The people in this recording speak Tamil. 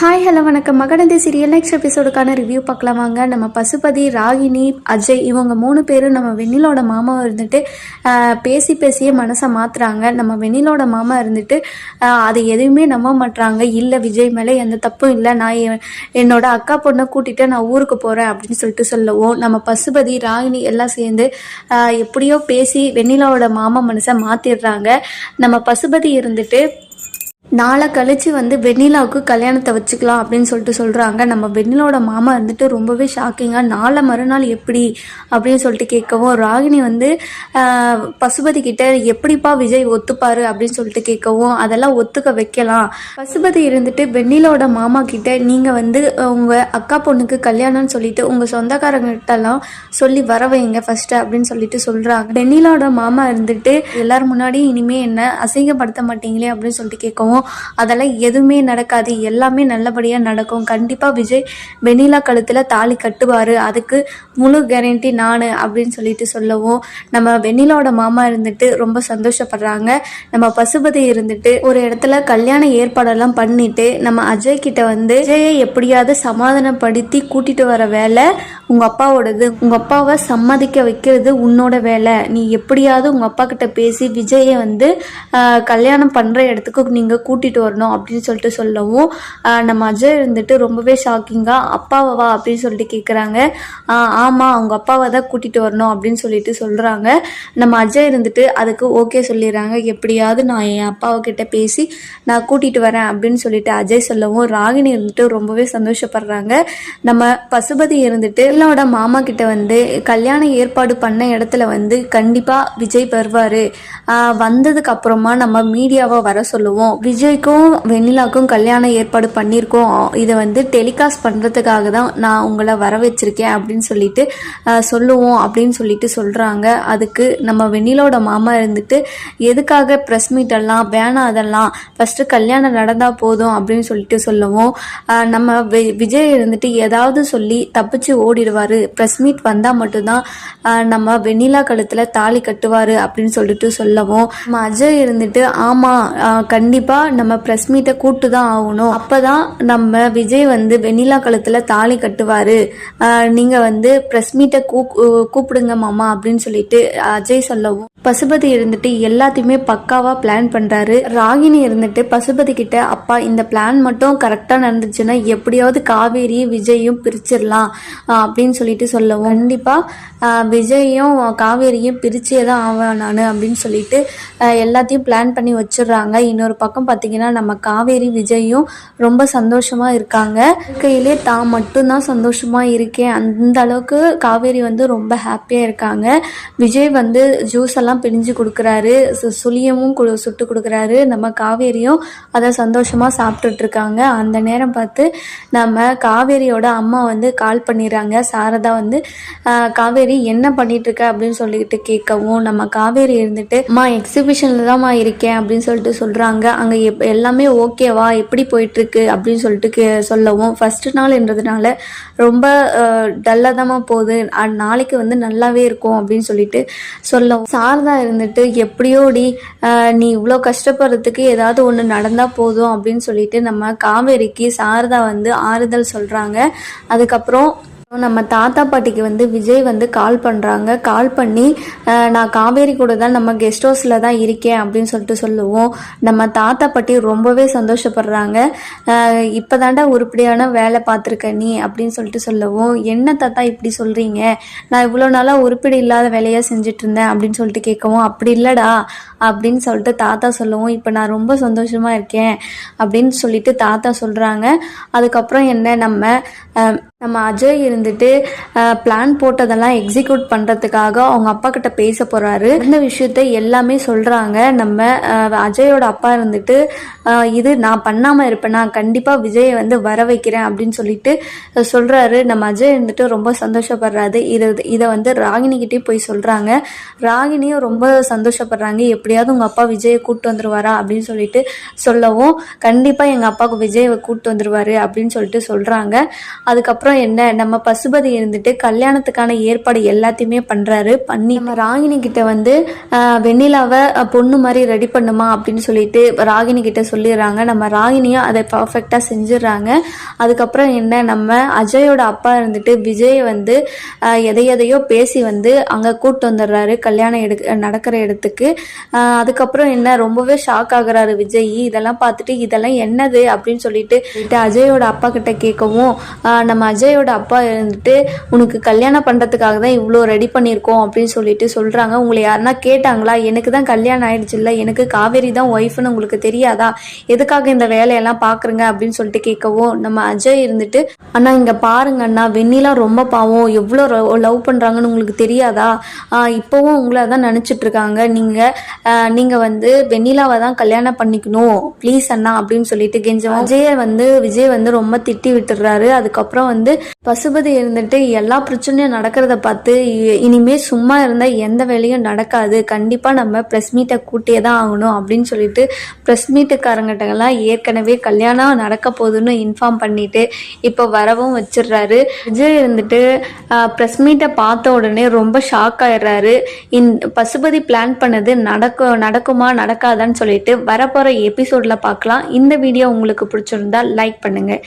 ஹாய் ஹலோ வணக்கம். மகனந்தி சீரியல் நெக்ஸ்ட் எபிசோடுக்கான ரிவ்யூ பார்க்கலாம் வாங்க. நம்ம பசுபதி ராகினி அஜய் இவங்க மூணு பேரும் நம்ம வெண்ணிலோட மாமா இருந்துட்டு பேசி பேசியே மனசை மாற்றுறாங்க நம்ம வெண்ணிலோட மாமா இருந்துட்டு அதை எதுவுமே நம்ப மாட்டுறாங்க இல்லை விஜய் மேலே எந்த தப்பும் இல்லை. நான் என்னோட அக்கா பொண்ணை கூட்டிகிட்டு நான் ஊருக்கு போகிறேன் அப்படின்னு சொல்லிட்டு சொல்லவும் நம்ம பசுபதி ராகினி எல்லாம் சேர்ந்து எப்படியோ பேசி வெண்ணிலாவோட மாமா மனசை மாற்றிடுறாங்க நம்ம பசுபதி இருந்துட்டு நாளை கழிச்சு வந்து வெண்ணிலாவுக்கு கல்யாணத்தை வச்சுக்கலாம் அப்படின்னு சொல்லிட்டு சொல்கிறாங்க நம்ம வெண்ணிலாவோட மாமா வந்துட்டு ரொம்பவே ஷாக்கிங்காக நாளை மறுநாள் எப்படி அப்படின்னு சொல்லிட்டு கேட்கவும் ராகினி வந்து பசுபதி கிட்ட எப்படிப்பா விஜய் ஒத்துப்பாரு அப்படின்னு சொல்லிட்டு கேட்கவும் அதெல்லாம் ஒத்துக்க வைக்கலாம். பசுபதி இருந்துட்டு வெண்ணிலாவோட மாமா கிட்ட நீங்கள் வந்து உங்கள் அக்கா பொண்ணுக்கு கல்யாணம்னு சொல்லிட்டு உங்கள் சொந்தக்காரங்கிட்டலாம் சொல்லி வர வைங்க ஃபஸ்ட்டு அப்படின்னு சொல்லிட்டு சொல்கிறாங்க வெண்ணிலாவோட மாமா இருந்துட்டு எல்லார் முன்னாடியும் இனிமேல் என்ன அசிங்கப்படுத்த மாட்டீங்களே அப்படின்னு சொல்லிட்டு கேட்கவும் அதெல்லாம் எதுவுமே நடக்காது. எல்லாமே நல்லபடியாக நடக்கும். கண்டிப்பாக விஜய் வெண்ணிலா கழுத்தில் தாலி கட்டுவார். அதுக்கு முழு கேரண்டி நான் அப்படின்னு சொல்லிட்டு சொல்லவும் நம்ம வெண்ணிலாவோட மாமா இருந்துட்டு ரொம்ப சந்தோஷப்படுறாங்க. நம்ம பசுபதி இருந்துட்டு ஒரு இடத்துல கல்யாண ஏற்பாடெல்லாம் பண்ணிட்டு நம்ம அஜய் கிட்ட வந்து விஜயை எப்படியாவது சமாதானப்படுத்தி கூட்டிட்டு வர வேலை உங்க அப்பாவோடது. உங்க அப்பாவை சம்மதிக்க வைக்கிறது உன்னோட வேலை. நீ எப்படியாவது உங்க அப்பா கிட்ட பேசி விஜயை வந்து கல்யாணம் பண்ற இடத்துக்கு நீங்க கூட்டிட்டு வரணும் அப்படின்னு சொல்லிட்டு சொல்லவும் நம்ம அஜய் இருந்துட்டு ரொம்பவே ஷாக்கிங்காக அப்பாவா அப்படின்னு சொல்லிட்டு கேட்குறாங்க ஆமாம் அவங்க அப்பாவை தான் கூட்டிட்டு வரணும் அப்படின்னு சொல்லிட்டு சொல்கிறாங்க நம்ம அஜய் இருந்துட்டு அதுக்கு ஓகே சொல்லிடுறாங்க. எப்படியாவது நான் என் அப்பாவ்கிட்ட பேசி நான் கூட்டிட்டு வரேன் அப்படின்னு சொல்லிட்டு அஜய் சொல்லவும் ராகினி இருந்துட்டு ரொம்பவே சந்தோஷப்படுறாங்க. நம்ம பசுபதி இருந்துட்டு என்னோட மாமா கிட்ட வந்து கல்யாண ஏற்பாடு பண்ண இடத்துல வந்து கண்டிப்பாக விஜய் வருவார். வந்ததுக்கு அப்புறமா நம்ம மீடியாவை வர சொல்லுவோம். விஜய் விஜய்க்கும் வெண்ணிலாக்கும் கல்யாணம் ஏற்பாடு பண்ணியிருக்கோம். இதை வந்து டெலிகாஸ்ட் பண்ணுறதுக்காக தான் நான் உங்களை வர வச்சுருக்கேன் அப்படின்னு சொல்லிட்டு சொல்லுவோம் அப்படின்னு சொல்லிட்டு சொல்கிறாங்க அதுக்கு நம்ம வெண்ணிலோட மாமா இருந்துட்டு எதுக்காக ப்ரெஸ் மீட் எல்லாம்? வேணாம் அதெல்லாம். ஃபஸ்ட்டு கல்யாணம் நடந்தால் போதும் அப்படின்னு சொல்லிட்டு சொல்லவும். நம்ம வி- விஜய் இருந்துட்டு ஏதாவது சொல்லி தப்பிச்சு ஓடிடுவார். ப்ரெஸ் மீட் வந்தால் மட்டும்தான் நம்ம வெண்ணிலா கழுத்தில் தாலி கட்டுவார் அப்படின்னு சொல்லிட்டு சொல்லவும். நம்ம அஜய் இருந்துட்டு ஆமாம் கண்டிப்பாக நம்ம ப்ரெஸ் மீட்டை கூட்டு தான் ஆகணும். அப்பதான் நம்ம விஜய் வந்து வெண்ணிலா கழுத்துல தாலி கட்டுவாரு. நீங்கள் நீங்க வந்து ப்ரெஸ் மீட்டை கூ கூப்பிடுங்க மாமா அப்படின்னு சொல்லிட்டு அஜய் சொல்லவும் பசுபதி இருந்துட்டு எல்லாத்தையுமே பக்காவா பிளான் பண்றாரு. ராகினி இருந்துட்டு பசுபதி கிட்ட அப்பா இந்த பிளான் மட்டும் கரெக்டா நடந்துச்சுன்னா எப்படியாவது காவேரி விஜயும் பிரிச்சிடலாம் அப்படின்னு சொல்லிட்டு சொல்லவும். கண்டிப்பா விஜயும் காவேரியும் பிரிச்சே தான் ஆவேன் நான் அப்படின்னு சொல்லிட்டு எல்லாத்தையும் பிளான் பண்ணி வச்சிடுறாங்க. இன்னொரு பக்கம் பார்த்தீங்கன்னா நம்ம காவேரி விஜயும் ரொம்ப சந்தோஷமா இருக்காங்க. கையிலே தான் மட்டும்தான் சந்தோஷமா இருக்கேன். அந்த அளவுக்கு காவேரி வந்து ரொம்ப ஹாப்பியா இருக்காங்க. விஜய் வந்து ஜூஸ் எல்லாம் பிழிஞ்சு கொடுக்குறாரு. சு- சுளியமும் கு- சுட்டு கொடுக்குறாரு. நம்ம காவேரியும் அதை சந்தோஷமாக சாப்பிட்டுட்டு இருக்காங்க அந்த நேரம் பார்த்து நம்ம காவேரியோட அம்மா வந்து கால் பண்ணிடுறாங்க சாரதா வந்து காவேரி என்ன பண்ணிட்டு இருக்க அப்படின்னு சொல்லிட்டு கேட்கவும் நம்ம காவேரி இருந்துட்டு அம்மா எக்ஸிபிஷன்ல தான்மா இருக்கேன். அப்படின்னு சொல்லிட்டு சொல்றாங்க. அங்க எப்- எல்லாமே ஓகேவா எப்படி போயிட்டு இருக்கு அப்படின்னு சொல்லிட்டு கே- சொல்லவும். ஃபர்ஸ்ட் நாள்ன்றதுனால ரொம்ப டல்லாக தான்மா போகுது. நாளைக்கு வந்து நல்லாவே இருக்கும் அப்படின்னு சொல்லிட்டு சொல்லவும். சாரதா இருந்துட்டு எப்படியோடி நீ இவ்வளோ கஷ்டப்படுறதுக்கு ஏதாவது ஒன்று நடந்தால் போதும் அப்படின்னு சொல்லிட்டு நம்ம காவேரிக்கு சாரதா வந்து ஆறுதல் சொல்கிறாங்க அதுக்கப்புறம் நம்ம தாத்தா பாட்டிக்கு வந்து விஜய் வந்து கால் பண்ணுறாங்க கால் பண்ணி நான் காவேரி கூட தான் நம்ம கெஸ்ட் ஹவுஸில் தான் இருக்கேன் அப்படின்னு சொல்லிட்டு சொல்லுவோம். நம்ம தாத்தா பாட்டி ரொம்பவே சந்தோஷப்படுறாங்க. இப்போ தாண்டா உருப்படியான வேலை பார்த்துருக்க நீ அப்படின்னு சொல்லிட்டு சொல்லவும். என்ன தாத்தா இப்படி சொல்கிறீங்க நான் இவ்வளோ நாளாக உருப்படி இல்லாத வேலையாக செஞ்சுட்டு இருந்தேன் அப்படின்னு சொல்லிட்டு கேட்கவும் அப்படி இல்லைடா அப்படின்னு சொல்லிட்டு தாத்தா சொல்லுவோம். இப்போ நான் ரொம்ப சந்தோஷமாக இருக்கேன் அப்படின்னு சொல்லிட்டு தாத்தா சொல்கிறாங்க அதுக்கப்புறம் என்ன நம்ம நம்ம அஜய் இருந்துட்டு பிளான் போட்டதெல்லாம் எக்ஸிக்யூட் பண்ணுறதுக்காக அவங்க அப்பா கிட்ட பேச போகிறாரு இந்த விஷயத்த எல்லாமே சொல்கிறாங்க நம்ம அஜயோட அப்பா இருந்துட்டு இது நான் பண்ணாமல் இருப்பேனா. கண்டிப்பாக விஜயை வந்து வர வைக்கிறேன் அப்படின்னு சொல்லிட்டு சொல்கிறாரு நம்ம அஜய் இருந்துட்டு ரொம்ப சந்தோஷப்படுறாரு. இதை இதை வந்து ராகினிக்கிட்டே போய் சொல்கிறாங்க ராகினியும் ரொம்ப சந்தோஷப்படுறாங்க. எப்படியாவது உங்கள் அப்பா விஜயை கூப்பிட்டு வந்துருவாரா அப்படின்னு சொல்லிட்டு சொல்லவும் கண்டிப்பாக எங்கள் அப்பாவுக்கு விஜயை கூப்பிட்டு வந்துருவாரு அப்படின்னு சொல்லிட்டு சொல்கிறாங்க அதுக்கப்புறம் என்ன? நம்ம பசுபதி இருந்துட்டு கல்யாணத்துக்கான ஏற்பாடு எல்லாத்தையுமே பண்ணுறாரு பண்ணி நம்ம ராகினி கிட்ட வந்து வெண்ணிலாவை பொண்ணு மாதிரி ரெடி பண்ணுமா அப்படின்னு சொல்லிட்டு ராகினி கிட்ட சொல்லிடுறாங்க. நம்ம ராகினியும் அதை பர்ஃபெக்டாக செஞ்சிடுறாங்க. அதுக்கப்புறம் என்ன? நம்ம அஜயோட அப்பா இருந்துட்டு விஜய் வந்து எதையதையோ எதை எதையோ பேசி வந்து அங்கே கூப்பிட்டு வந்துடுறாரு கல்யாணம் எடு நடக்கிற இடத்துக்கு. அதுக்கப்புறம் என்ன? ரொம்பவே ஷாக் ஆகுறாரு விஜய். இதெல்லாம் பார்த்துட்டு இதெல்லாம் என்னது? அப்படின்னு சொல்லிட்டு அஜயோட அப்பா கிட்ட கேட்கவும் நம்ம அஜயோட அப்பா இருந்துட்டு உனக்கு கல்யாணம் பண்ணுறதுக்காக தான் இவ்வளோ ரெடி பண்ணியிருக்கோம் அப்படின்னு சொல்லிட்டு சொல்கிறாங்க உங்களை யாருன்னா கேட்டாங்களா? எனக்கு தான் கல்யாணம் ஆயிடுச்சுல்ல எனக்கு காவேரி தான் ஒய்ஃப்னு உங்களுக்கு தெரியாதா? எதுக்காக இந்த வேலையெல்லாம் பார்க்குறங்க அப்படின்னு சொல்லிட்டு கேட்கவும் நம்ம அஜய் இருந்துட்டு அண்ணா இங்கே பாருங்க அண்ணா. வெண்ணிலா ரொம்ப பாவம். எவ்வளோ லவ் பண்ணுறாங்கன்னு உங்களுக்கு தெரியாதா? இப்போவும் உங்களை தான் நினச்சிட்ருக்காங்க நீங்கள் நீங்கள் வந்து வெண்ணிலாவை தான் கல்யாணம் பண்ணிக்கணும். ப்ளீஸ் அண்ணா அப்படின்னு சொல்லிட்டு கெஞ்சம் அஜயை வந்து விஜய் வந்து ரொம்ப திட்டி விட்டுறாரு. அதுக்கப்புறம் வந்து பசுபதி இருந்துட்டு எல்லா பிரச்சனையும் நடக்கிறத பார்த்து இனிமே சும்மா இருந்தால் எந்த வேலையும் நடக்காது. கண்டிப்பாக நம்ம ப்ரெஸ் மீட்டை கூட்டியே தான் ஆகணும் அப்படின்னு சொல்லிட்டு ப்ரெஸ் மீட்டுக்காரங்கிட்டலாம் ஏற்கனவே கல்யாணம் நடக்க போகுதுன்னு இன்ஃபார்ம் பண்ணிட்டு இப்போ வரவும் வச்சிடுறாரு. விஜய் இருந்துட்டு ப்ரெஸ் மீட்டை பார்த்த உடனே ரொம்ப ஷாக் ஆயிடுறாரு. இன் பசுபதி பிளான் பண்ணது நடக்கும் நடக்குமா நடக்காதான்னு சொல்லிட்டு வரப்போகிற எபிசோடில் பார்க்கலாம். இந்த வீடியோ உங்களுக்கு பிடிச்சிருந்தா லைக் பண்ணுங்கள்